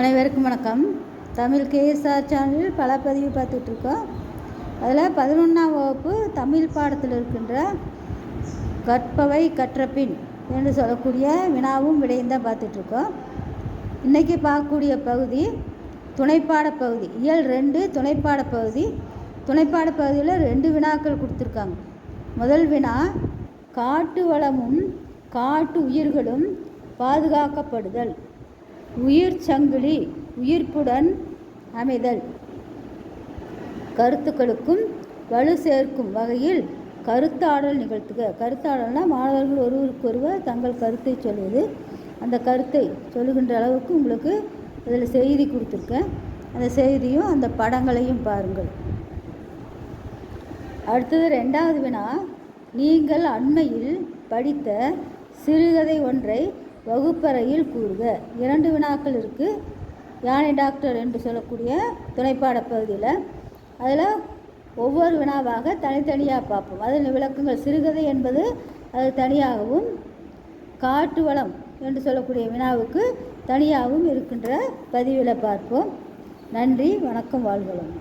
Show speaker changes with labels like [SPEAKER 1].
[SPEAKER 1] அனைவருக்கும் வணக்கம். தமிழ் கேஎஸ்ஆர் சேனலில் பல பதிவு பார்த்துட்ருக்கோம். அதில் பதினொன்றாம் வகுப்பு தமிழ் பாடத்தில் இருக்கின்ற கற்பவை கற்றபின் என்று சொல்லக்கூடிய வினாவும் விடையும் தான் பார்த்துட்ருக்கோம். இன்றைக்கி பார்க்கக்கூடிய பகுதி துணைப்பாட பகுதி. இயல் ரெண்டு துணைப்பாட பகுதி. துணைப்பாட பகுதியில் ரெண்டு வினாக்கள் கொடுத்துருக்காங்க. முதல் வினா காட்டு வளமும் காட்டு உயிர்களும் பாதுகாக்கப்படுதல். உயிர் சங்கிலி உயிர்ப்புடன் அமைதல். கருத்துக்களுக்கும் வலு சேர்க்கும் வகையில் கருத்தாடல் நிகழ்த்துக. கருத்தாடல்னால் மாணவர்கள் ஒருவருக்கொருவர் தங்கள் கருத்தை சொல்வது அந்த கருத்தை சொல்லுகின்ற அளவுக்கு உங்களுக்கு இதில் செய்தி கொடுத்துருக்கேன். அந்த செய்தியும் அந்த படங்களையும் பாருங்கள். அடுத்தது ரெண்டாவது வினா. நீங்கள் அண்மையில் படித்த சிறுகதை ஒன்றை வகுப்பறையில் கூறுக. இரண்டு வினாக்கள் இருக்குது யானை டாக்டர் என்று சொல்லக்கூடிய துணைப்பாட பகுதியில். அதில் ஒவ்வொரு வினாவாக தனித்தனியாக பார்ப்போம். அதில் விளக்கங்கள் சிறுகதை என்பது அது தனியாகவும் காட்டு வளம் என்று சொல்லக்கூடிய வினாவுக்கு தனியாகவும் இருக்கின்ற பதிவில் பார்ப்போம். நன்றி வணக்கம் வாழ்வளம்